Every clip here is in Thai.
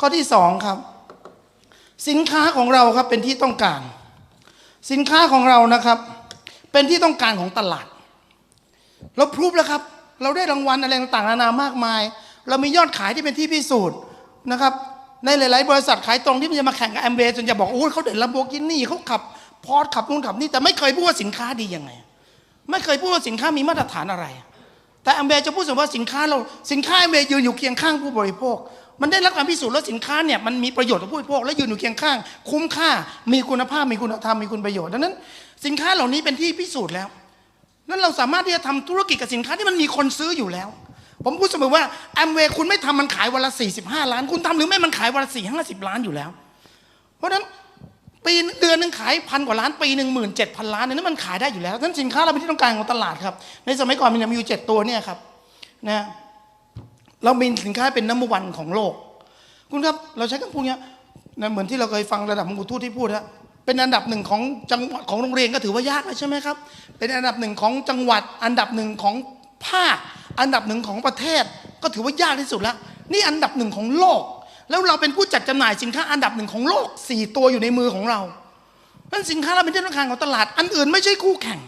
ข้อที่สองครับ สินค้าของเราครับเป็นที่ต้องการ สินค้าของเรานะครับ เป็นที่ต้องการของตลาด เราพรูฟแล้วครับ เราได้รางวัลอะไรต่างๆนานามากมาย เรามียอดขายที่เป็นที่พิสูจน์นะครับในหลาย ๆ บริษัทขายตรงที่มันจะมาแข่งกับแอมเบจนจะบอกโอ้เขาเด่นลัมโบกินี่เขาขับพอร์ตขับนู่นขับนี่แต่ไม่เคยพูดว่าสินค้าดียังไง ไม่เคยพูดว่าสินค้ามีมาตรฐานอะไร แต่แอมเบจะพูดเสมอว่าสินค้าเราสินค้าแอมเบยืนอยู่เคียงข้างผู้บริโภค มันได้รับการพิสูจน์แล้วสินค้าเนี่ยมันมีประโยชน์ต่อผู้บริโภคและยืนอยู่เคียงข้าง คุ้มค่ามีคุณภาพมีคุณธรรมมีคุณประโยชน์ดังนั้น สินค้าเหล่านี้เป็นที่พิสูจน์แล้วนั้นเราสามารถที่จะทำธุรกิจกับสินค้าที่มันมีคนซื้ออยู่แล้ว ผมพูดเสมอว่าแอมเวย์คุณไม่ทำมันขายวันละ45 ล้าน คุณทำหรือไม่มันขายวันละ4 50 ล้านอยู่แล้ว เพราะฉะนั้น ปีเดือนหนึงขายพันกว่าล้านปีหนึ่งหมื่นเจ็ดพันล้านเนี่ยนั่นมันขายได้อยู่แล้วนั้นสินค้าเราเป็นที่ต้องการของตลาดครับ ในสมัยก่อนมันมีอยู่เจ็ดตัวเนี่ยครับนะเรามีสินค้าเป็นน้ำวันของโลก คุณครับเราใช้คำพูดเนี้ยนะเหมือนที่เราเคยฟังระดับมงกุฎทูตที่พูดฮะเป็นอันดับหนึ่งของจังหวัดของโรงเรียนก็ถือว่ายากแล้วใช่ไหมครับ เป็นอันดับหนึ่งของจังหวัด อันดับหนึ่งของภาค อันดับหนึ่งของประเทศ ก็ถือว่ายากที่สุดแล้ว นี่อันดับหนึ่งของโลก แล้วเราเป็นผู้จัดจำหน่ายสินค้าอันดับหนึ่งของโลกสี่ตัวอยู่ในมือของเรานั่นสินค้าเราเป็นที่ต้องการของตลาด อันอื่นไม่ใช่คู่แข่ง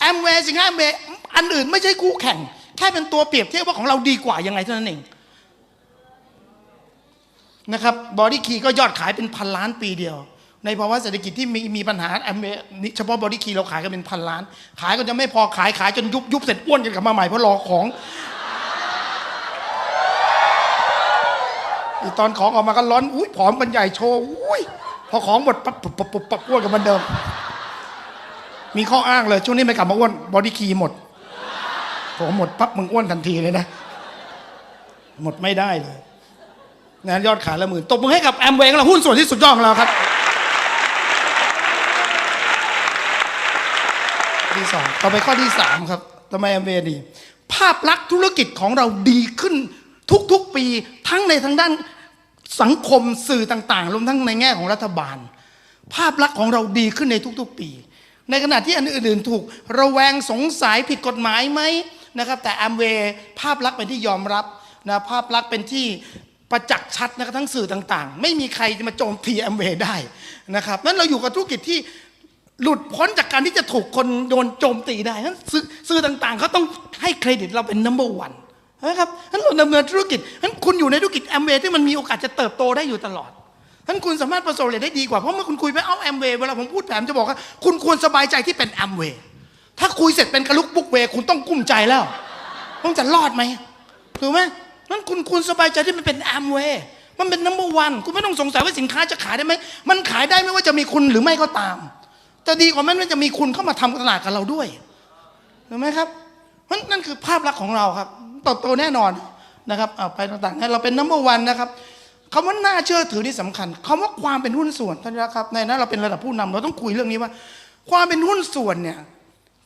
แอมเวย์สินค้าแอมเวย์อันอื่นไม่ใช่คู่แข่ง แค่เป็นตัวเปรียบเทียบว่าของเราดีกว่ายังไงเท่านั้นเองนะครับบอดี้คีก็ยอดขายเป็นพันล้านปีเดียว ในภาวะเศรษฐกิจที่มีมีปัญหาแอมเบเฉพาะบอดี้คีเราขายกันเป็นพันล้าน ขายก็จะไม่พอขายขายจนยุบยุบเสร็จอ้วนกันกลับมาใหม่เพราะรอของ ตอนของออกมาก็ร้อนอุ้ยผอมกันใหญ่โชว์อุ้ยพอของหมดปั๊บปุ๊บปุ๊บปุ๊บปั๊บอ้วนกันเหมือนเดิม มีข้ออ้างเลยช่วงนี้ไม่กลับมาอ้วนบอดี้คีหมดผมหมดปั๊บมึงอ้วนทันทีเลยนะ หมดไม่ได้เลยงานยอดขายละหมื่นตบมือให้กับแอมเวย์ของเราหุ้นส่วนที่สุดยอดของเราครับที่สองต่อไปข้อที่สามครับทำไมแอมเวย์ดี ภาพลักษณ์ธุรกิจของเราดีขึ้นทุกๆปี ทั้งในทางด้าน สังคมสื่อต่างๆรวมทั้งในแง่ของรัฐบาล ภาพลักษณ์ของเราดีขึ้นในทุกๆปี ในขณะที่อันอื่นๆ ถูกระแวงสงสัยผิดกฎหมายไหมนะครับ แต่แอมเวย์ภาพลักษณ์เป็นที่ยอมรับนะภาพลักษณ์เป็นที่ประจักษ์ชัดนะครับทั้งสื่อต่างๆ ไม่มีใครจะมาโจมตีแอมเวย์ได้นะครับนั้นเราอยู่กับธุรกิจที่หลุดพ้นจากการที่จะถูกคนโดนโจมตีได้นั้นสื่อต่างๆเขาต้องให้เครดิตเราเป็น number one น นะครับนั้นเราดำเนินธุรกิจนั้นคุณอยู่ในธุรกิจแอมเวย์ที่มันมีโอกาสจะเติบโตได้อยู่ตลอดท่านคุณสามารถประสบเร็จได้ดีกว่า เพราะเมื่อคุณคุยไปเอาแอมเวย์เวลาผมพูดแผมจะบอกว่าคุณควรสบายใจที่เป็นแอมเวย์ถ้าคุยเสร็จเป็นกระลุกบุกเวคุณต้องกุ้มใจแล้วต้องจะรอดไหมถูกไหมนั้นคุณควรสบายใจที่มันเป็นแอมเวย์มันเป็นนัมเบอร์วันคุณไม่ต้องสงสัยว่าสินค้าจะขายได้ไหมมันขายได้ไม่ว่าจะมีคุณหรือไม่ก็ตาม แต่ดีกว่านั้นมันจะมีคุณเข้ามาทำตลาดกับเราด้วยถูกไหมครับนั่นคือภาพลักษณ์ของเราครับ เติบโตแน่นอนนะครับเอาไปต่างๆเราเป็นนัมเบอวันนะครับคำว่าน่าเชื่อถือนี่สำคัญคำว่าความเป็นหุ้นส่วนท่านนะครับในนั้นเราเป็นระดับผู้นำเราต้องคุยเรื่องนี้ว่า ความเป็นหุ้นส่วนเนี่ย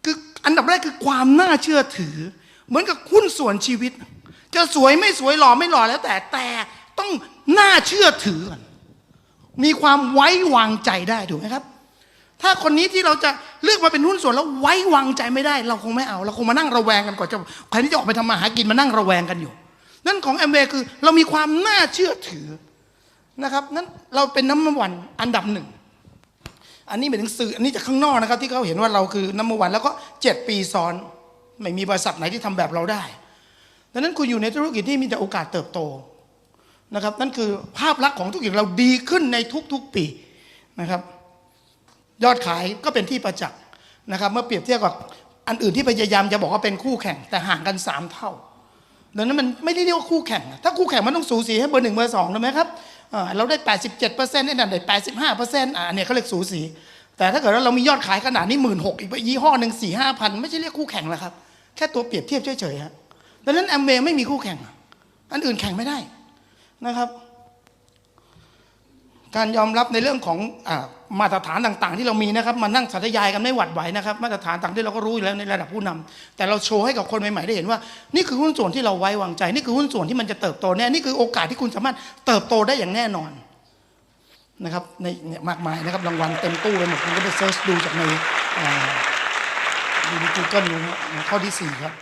คืออันดับแรกคือความน่าเชื่อถือ เหมือนกับหุ้นส่วนชีวิต จะสวยไม่สวยหล่อไม่หล่อแล้วแต่แต่ต้องน่าเชื่อถือก่อนมีความไว้วางใจได้ถูกไหมครับ ถ้าคนนี้ที่เราจะเลือกมาเป็นหุ้นส่วนแล้วไว้วางใจไม่ได้ เราคงไม่เอา เราคงมานั่งระแวงกันก่อนจะใครที่จะออกไปทำมาหากินมานั่งระแวงกันอยู่ นั่นของแอมเวย์คือเรามีความน่าเชื่อถือนะครับนั้นเราเป็นน้ำมันวันอันดับหนึ่งอันนี้เป็นหนังสืออันนี้จากข้างนอกนะครับ ที่เขาเห็นว่าเราคือน้ำมันวันแล้วก็เจ็ดปีซ้อน ไม่มีบริษัทไหนที่ทำแบบเราได้ดังนั้นคุณอยู่ในธุรกิจที่มีแต่โอกาสเติบโตนะครับนั่นคือภาพลักษณ์ของธุรกิจเราดีขึ้นในทุกๆปีนะครับ ยอดขายก็เป็นที่ประจักษ์นะครับเมื่อเปรียบเทียบกับอันอื่นที่พยายามจะบอกว่าเป็นคู่แข่งแต่ห่างกันสามเท่าดังนั้นมันไม่ได้เรียกว่าคู่แข่ง ถ้าคู่แข่งมันต้องสูสีให้เบอร์หนึ่งเบอร์สองถูกไหมครับเราได้ 87เปอร์เซ็นต์ไอ้นั่นได้85เปอร์เซ็นต์อ่าเนี่ยเขาเรียกสูสี แต่ถ้าเกิดว่าเรามียอดขายขนาดนี้หมื่นหกอีกยี่ห้อหนึ่งสี่ห้าพันไม่ใช่เรียกคู่แข่งแล้วครับ แค่ตัวเปรียบเทียบเฉยๆฮะดังนั้นแอมเวย์ไม่มีคู่แข่ง อันอื่นแข่งไม่ได้นะครับ การยอมรับในเรื่องของอมาตรฐานต่าง ๆ ที่เรามีนะครับมานั่งสาธยายกันไม่หวั่นไหวนะครับ มาตรฐานต่างที่เราก็รู้อยู่แล้วในระดับผู้นำแต่เราโชว์ให้กับคนใหม่ๆได้เห็นว่า นี่คือหุ้นส่วนที่เราไว้วางใจ นี่คือหุ้นส่วนที่มันจะเติบโตแน่นี่คือโอกาสที่คุณสามารถเติบโตได้อย่างแน่นอนนะครับในมากมายนะครับรางวัลเต็มตู้ไปหมดคุณก็ไปเซิร์ชดูจากในดูใน Google ดูนะข้อที่สี่ครับ